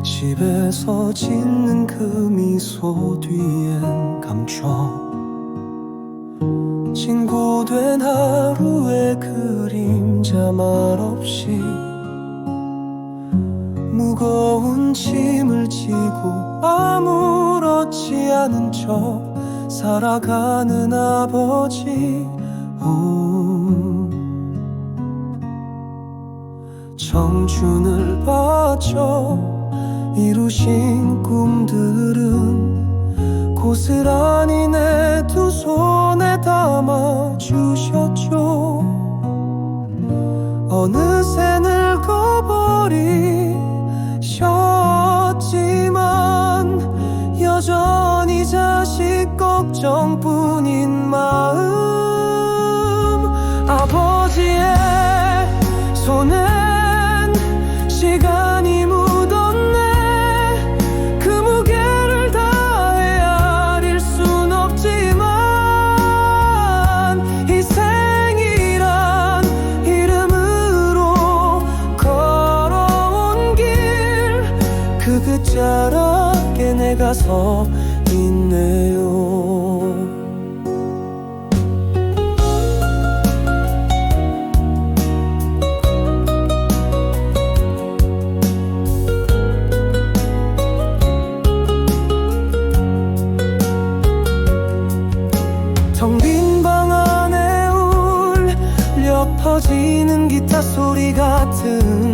앞에서 짓는 그 미소 뒤엔 감춰 친구된 하루의 그림자 말없이 무거운 짐을 지고 아무렇지 않은 척 살아가는 아버지 음. 청춘을 바쳐 이루신 꿈들은 고스란히 내 두 손에 담아 주셨죠. 어느새 늙어버리셨지만 여전히 자식 걱정뿐인 마음 아버지의 끝자락에 내가 서 있네요. 텅빈방 안에 울려 퍼지는 기타 소리 같은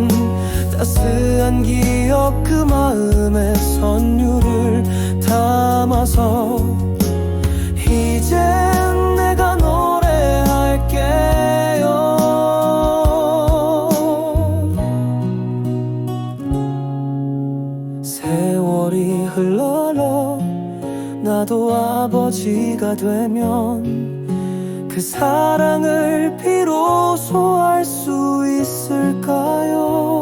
따스한 기억 그 마음에 선율을 담아서 이젠 내가 노래할게요 세월이 흘러라 나도 아버지가 되면 그 사랑을 비로소 알 수 있을까요?